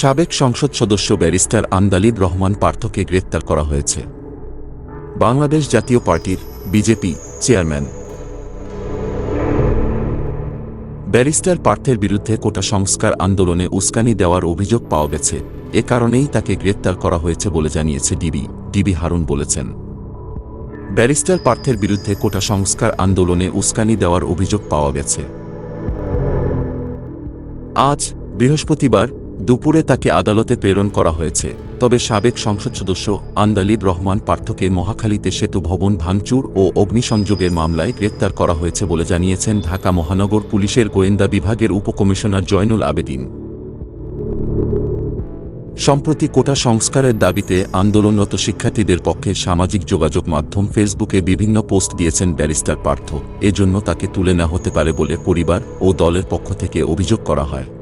সাবেক সংসদ সদস্য ব্যারিস্টার আন্দালিব রহমান পার্থকে গ্রেপ্তার করা হয়েছে। বাংলাদেশ জাতীয় পার্টির বিজেপি চেয়ারম্যান। ব্যারিস্টার পার্থের বিরুদ্ধে কোটা সংস্কার আন্দোলনে উস্কানি দেওয়ার অভিযোগ পাওয়া গেছে। এ কারণেই তাকে গ্রেপ্তার করা হয়েছে বলে জানিয়েছে ডিবি ডিবি হারুন বলেছেন। ব্যারিস্টার পার্থের বিরুদ্ধে কোটা সংস্কার আন্দোলনে উস্কানি দেওয়ার অভিযোগ পাওয়া গেছে। আজ বৃহস্পতিবার দুপুরে তাকে আদালতে প্রেরণ করা হয়েছে। তবে সাবেক সংসদ সদস্য আন্দালিব রহমান পার্থকে মহাখালীতে সেতু ভবন ভাঙচুর ও অগ্নিসংযোগের মামলায় গ্রেপ্তার করা হয়েছে বলে জানিয়েছেন ঢাকা মহানগর পুলিশের গোয়েন্দা বিভাগের উপকমিশনার জয়নুল আবেদিন। সম্প্রতি কোটা সংস্কারের দাবিতে আন্দোলনরত শিক্ষার্থীদের পক্ষে সামাজিক যোগাযোগ মাধ্যম ফেসবুকে বিভিন্ন পোস্ট দিয়েছেন ব্যারিস্টার পার্থ। এজন্য তাকে তুলে না হতে পারে বলে পরিবার ও দলের পক্ষ থেকে অভিযোগ করা হয়।